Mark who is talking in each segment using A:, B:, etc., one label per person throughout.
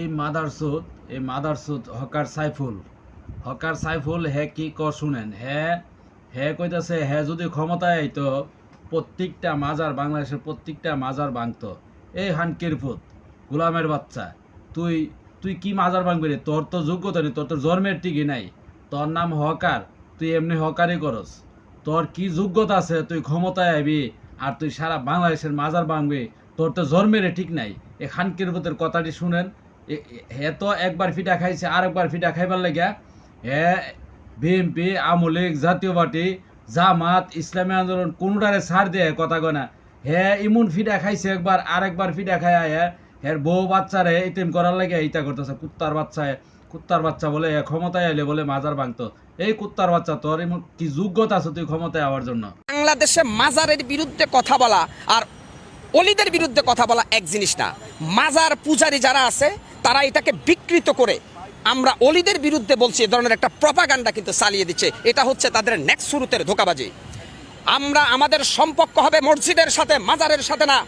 A: এই মাদারসুদ এই মাদারসুদ হকার সাইফুল। হকার সাইফুল হে কি ক শুনেন? হে হে কইতাছে, হে যদি ক্ষমতায় আইতো, প্রত্যেকটা মাজার বাংলাদেশের প্রত্যেকটা মাজার ভাঙতো এই হানকির ফুত গোলামের বাচ্চা, তুই তুই কি মাজার ভাঙবি রে? তোর তো যোগ্যতা নেই, তোর তো জন্মের টিকি নাই। তোর নাম হকার, তুই এমনি হকারই করস। তোর কি যোগ্যতা আছে, তুই ক্ষমতায় আইবি, আর তুই সারা বাংলাদেশের মাজার ভাঙবি তোর তো জন্মের ঠিক নাই। এই খানকির ভূতের কথাটি শুনেন হে তো একবার ফিটা খাইছে আর একবার ফিটা খাইবার লাগিয়া হে বিএনপি আমলিক জাতীয় পার্টি, জামাত, ইসলামী আন্দোলন, কোনোটারে ছাড় দিয়ে, কথা কয় হে ইমুন ফিটা খাইছে একবার আর একবার ফিটা খাই আয় হের বউ বাচ্চারে ইতিম করার লাগে ইটা করতেছে, কুত্তার বাচ্চায় কুত্তার বাচ্চা বলে ক্ষমতায় আইলে বলে মাজার ভাঙতো। এই কুত্তার বাচ্চা তোর কি যোগ্যতা আছে তুই ক্ষমতায় আওয়ার জন্য?
B: বাংলাদেশে মাজারের বিরুদ্ধে কথা বলা আর অলিদের বিরুদ্ধে কথা বলা এক জিনিস না। মাজার পূজারী যারা আছে, তারা এটাকে বিকৃত করে আমরা অলিদের বিরুদ্ধে বলছি, এ ধরনের একটা প্রপাগান্ডা কিন্তু চালিয়ে দিচ্ছে। এটা হচ্ছে তাদের নেক্সট শুরুতের ধোকাবাজি। আমরা, আমাদের সম্পর্ক হবে মসজিদের সাথে, মাজারের সাথে না।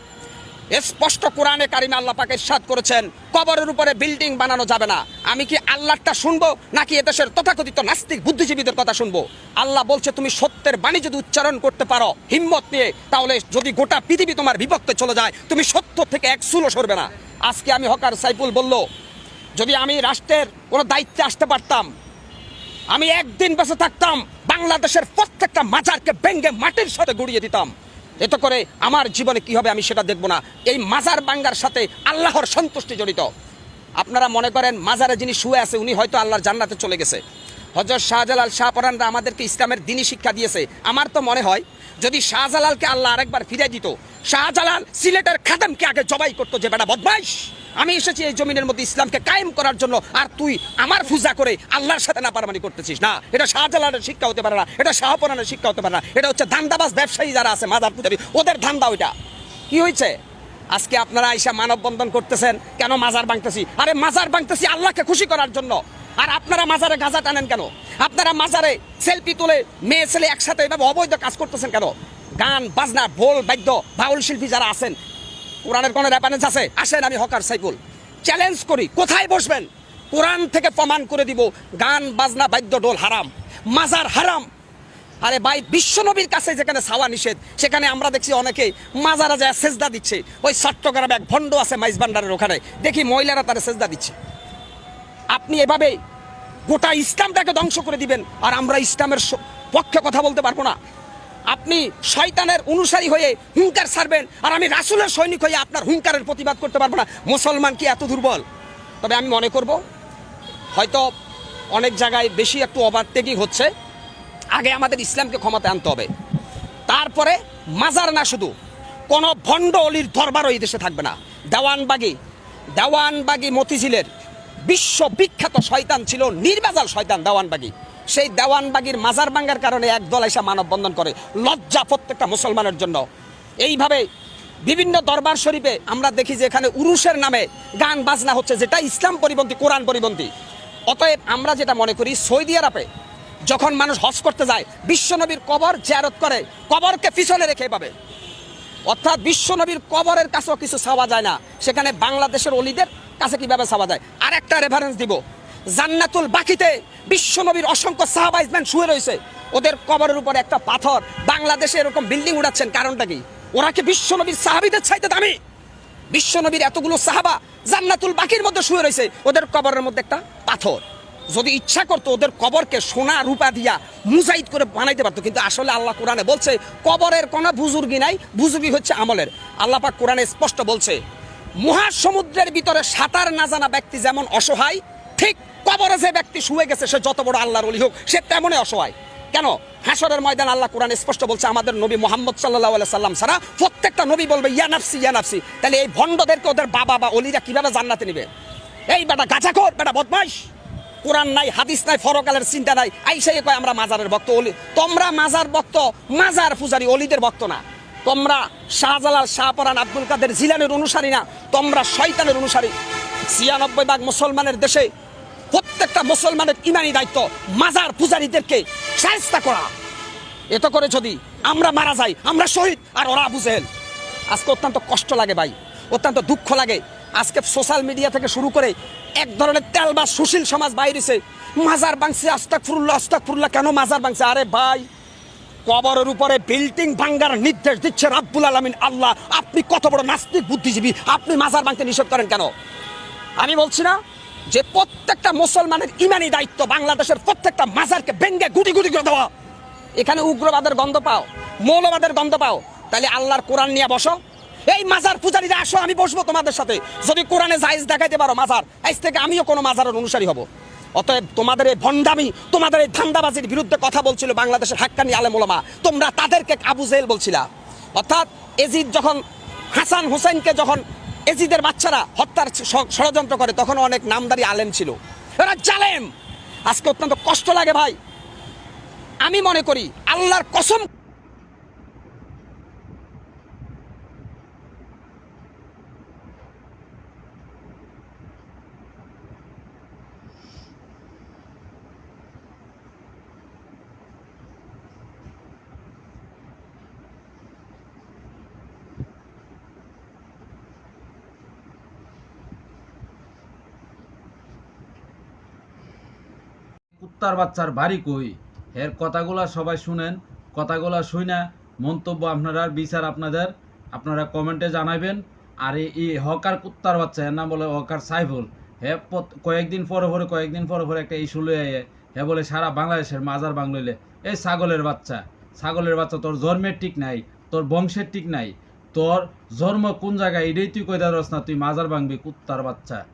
B: স্পষ্ট কোরআনে কারিমে আল্লাহ পাকে করেছেন, কবরের উপরে বিল্ডিং বানানো যাবে না। আমি কি আল্লাহটা শুনব, নাকি এদেশের তথাকথিত নাস্তিক বুদ্ধিজীবীদের কথা শুনব? আল্লাহ বলছে, তুমি সত্যের বাণী যদি উচ্চারণ করতে পারো, হিম্মত নিয়ে, তাহলে যদি গোটা পৃথিবী তোমার বিভক্তে চলে যায়, তুমি সত্য থেকে এক সুলো সরবে না। আজকে আমি হকার সাইফুল বলল, যদি আমি রাষ্ট্রের কোনো দায়িত্বে আসতে পারতাম, আমি একদিন বেঁচে থাকতাম, বাংলাদেশের প্রত্যেকটা মাজারকে ভেঙ্গে মাটির সাথে গুড়িয়ে দিতাম। এতে করে আমার জীবনে কি হবে আমি সেটা দেখব না। এই মাজার বাঙ্গার সাথে আল্লাহর সন্তুষ্টি জড়িত। আপনারা মনে করেন মাজারে যিনি শুয়ে আছে, উনি হয়তো আল্লাহর জান্নাতে চলে গেছে। হজরত শাহজালাল শাহ শাহপরানরা আমাদেরকে ইসলামের দিনই শিক্ষা দিয়েছে। আমার তো মনে হয় যদি শাহজালালকে আল্লাহ আরেকবার ফিরে দিত, শাহজালাল সিলেটের খাদেমকে আগে জবাই করতো যে, বেটা, বদমাইশ। আমি এসেছি এই জমিনের মধ্যে ইসলামকে কায়েম করার জন্য, আর তুই আমার পূজা করে আল্লাহর সাথে না পারমানি করতেছিস। না, এটা শাহজালালের শিক্ষা হতে পারে না, এটা শাহপরানের শিক্ষা হতে পারে না, এটা হচ্ছে ধান্দাবাজ ব্যবসায়ী যারা আছে, মাদার পূজারী, ওদের ধান্দা ওইটা। কি হয়েছে? আজকে আপনারা আইসা মানববন্ধন করতেছেন, কেন মাজার ভাঙতেছি? আরে মাজার ভাঙতেছি আল্লাহকে খুশি করার জন্য। আর আপনারা মাজারে গাঁজা টানেন কেন? আপনারা মাজারে সেলফি তুলে মেয়ে ছেলে একসাথে এভাবে অবৈধ কাজ করতেছেন কেন? গান, বাজনা, ঢোল, বাদ্য, বাউল শিল্পী যারা আছেন, কোরআনের কোনো রেফারেন্স আছে? আসেন আমি হকার সাইফুল। চ্যালেঞ্জ করি, কোথায় বসবেন? কোরআন থেকে প্রমাণ করে দিব, গান, বাজনা, বাদ্য ডোল হারাম, মাজার হারাম। আরে ভাই বিশ্বনবীর কাছে যেখানে ছাওয়া নিষেধ, সেখানে আমরা দেখছি অনেকে মাজারা যায় সেজদা দিচ্ছে। ওই চট্টগ্রামে এক ভণ্ড আছে মাইজ ভান্ডারের ওখানে। দেখি মহিলারা তারা সেজদা দিচ্ছে। আপনি এভাবে গোটা ইসলামটাকে ধ্বংস করে দিবেন, আর আমরা ইসলামের পক্ষে কথা বলতে পারব না। আপনি শয়তানের অনুসারী হয়ে হুঙ্কার ছাড়বেন, আর আমি রাসুলের সৈনিক হয়ে আপনার হুঙ্কারের প্রতিবাদ করতে পারব না। মুসলমান কি এত দুর্বল? তবে আমি মনে করব, হয়তো অনেক জায়গায় বেশি একটু ওভারটেকিং হচ্ছে। আগে আমাদের ইসলামকে ক্ষমতায় আনতে হবে। তারপরে মাজার না শুধু, কোনো ভণ্ড অলির দরবারও এই দেশে থাকবে না। দেওয়ানবাগি দেওয়ানবাগি মতিঝিলের বিশ্ববিখ্যাত শয়তান ছিল, নির্বাজাল শয়তান দেওয়ানবাগি। সেই দেওয়ানবাগির মাজার ভাঙ্গার কারণে এক দল এসে মানববন্ধন করে, লজ্জা প্রত্যেকটা মুসলমানের জন্য। এইভাবে বিভিন্ন দরবার শরীফে আমরা দেখি যে এখানে উরুষের নামে গান বাজনা হচ্ছে, যেটা ইসলাম পরিপন্থী কোরআন পরিপন্থী অতএব আমরা যেটা মনে করি, সৌদি আরবে যখন মানুষ হজ করতে যায়, বিশ্বনবীর কবর জিয়ারত করে, কবরকে পিছনে রেখে পাবে। অর্থাৎ বিশ্বনবীর কবরের কাছেও কিছু চাওয়া যায় না। সেখানে বাংলাদেশের অলিদের কাছে কীভাবে চাওয়া যায়? আর একটা রেফারেন্স দিব। জান্নাতুল বাকিতে বিশ্বনবীর অসংখ্য সাহাবাইজম্যান শুয়ে রয়েছে। ওদের কবরের উপর একটা পাথর। বাংলাদেশে এরকম বিল্ডিং উড়াচ্ছেন, কারণটা কি? ওরা কি বিশ্বনবীর সাহাবিদের চাইতে দামি? বিশ্বনবীর এতগুলো সাহাবা জান্নাতুল বাকির মধ্যে শুয়ে রয়েছে। ওদের কবরের মধ্যে একটা পাথর। যদি ইচ্ছা করতো ওদের কবরকে সোনা রূপা দিয়া মুজাইদ করে বানাইতে পারতো, কিন্তু আসলে আল্লাহ কোরআনে বলছে, কবরের কোনো বুজুর্গি নাই বুজুর্গি হচ্ছে আমলের। আল্লাহ পাক কোরআনে স্পষ্ট বলছে মহাসমুদ্রের ভিতরে সাঁতার না জানা ব্যক্তি যেমন অসহায়, ঠিক কবরে যে ব্যক্তি শুয়ে গেছে সে যত বড় আল্লাহর অলি হোক, সে তেমনই অসহায়। কেন? হাসরের ময়দান আল্লাহ কোরআন স্পষ্ট বলছে, আমাদের নবী মোহাম্মদ সাল্লাহ সাল্লাম সারা প্রত্যেকটা নবী বলবে, ইয়া নাফসি ইয়া নাফসি। তাহলে এই ভণ্ডদেরকে ওদের বাবা বা অলিরা কীভাবে জান্নাতে নিবে? এই বেটা গাছাখোর বেটা বদমাইশ। কোরআন নাই, হাদিস নাই, ফরকালের চিন্তা নাই। আইসাই কয়, আমরা মাজারের ভক্ত অলি তোমরা মাজার ভক্ত, মাজার পূজারি অলিদের ভক্ত না। তোমরা শাহজালাল শাহপরান আব্দুল কাদের জিলানের অনুসারী না, তোমরা শয়তানের অনুসারী। ছিয়ানব্বই ভাগ মুসলমানের দেশে প্রত্যেকটা মুসলমানের ইমানি দায়িত্ব, মাজার পূজারীদেরকে সাহেস্তা করা। এত করে যদি আমরা মারা যাই, আমরা শহীদ, আর ওরা বুঝেন আজকে অত্যন্ত কষ্ট লাগে ভাই, অত্যন্ত দুঃখ লাগে। আজকে সোশ্যাল মিডিয়া থেকে শুরু করে এক ধরনের তেল বা সুশীল সমাজ বাইরেছে। মাজার বাংছে আস্তাক ফুরুল্লাহ আস্তাক ফুরুল্লাহ কেন মাজার বাংছে আরে ভাই কবরের উপরে বিল্ডিং ভাঙ্গার নির্দেশ দিচ্ছে রাব্বুল আলমিন। আল্লাহ, আপনি কত বড় নাস্তিক, বুদ্ধিজীবী, আপনি মাজার ভাঙতে নিষেধ করেন কেন? আমি বলছি না যে প্রত্যেকটা মুসলমানের ইমানি দায়িত্ব বাংলাদেশের প্রত্যেকটা মাজারকে ব্যঙ্গে গুটি গুটি করে দেওয়া। এখানে উগ্রবাদের গন্ধ পাও, মৌলবাদের গন্ধ পাও। তাহলে আল্লাহর কোরআন নিয়ে বসো। এই মাজার পূজারীরা আসো, আমি বসবো তোমাদের সাথে। যদি কোরআনে জায়েজ দেখাইতে পারো মাজার, আজ থেকে আমিও কোনো মাজারের অনুসারী হব। অতএব তোমাদের এই ভণ্ডামি, তোমাদের এই ধান্দাবাজির বিরুদ্ধে কথা বলছিল বাংলাদেশের হাক্কানি আলেম ওলামা। তোমরা তাদেরকে আবু জেল বলছিলা। অর্থাৎ এজিদ যখন হাসান হুসেনকে যখন এজিদের বাচ্চারা হত্যার ষড়যন্ত্র করে তখন অনেক নামদারি আলেম ছিল। এরা জালেম! আজকে অত্যন্ত কষ্ট লাগে ভাই। আমি মনে করি, আল্লাহর কসম
A: কুত্তার বাচ্চার বাড়ি কই? এর কথাগুলা সবাই শুনেন, কথাগুলা শুইনা মন্তব্য আপনারা, বিচার আপনাদের, আপনারা কমেন্টে জানাবেন আর এই- হকার কুত্তার বাচ্চা, এর নাম বলে হকার সাইফুল। হে কয়েকদিন পরে পরে, কয়েকদিন পরে পরে একটা ইস্যু লয়ে হে বলে, সারা বাংলাদেশের মাজার বাংলাইলে এই ছাগলের বাচ্চা ছাগলের বাচ্চা তোর জন্মের ঠিক নাই, তোর বংশের ঠিক নাই, তোর জন্ম কোন জায়গায়, এটাই তুই কই দাঁড়াস না, তুই মাজার ভাঙবি কুত্তার বাচ্চা।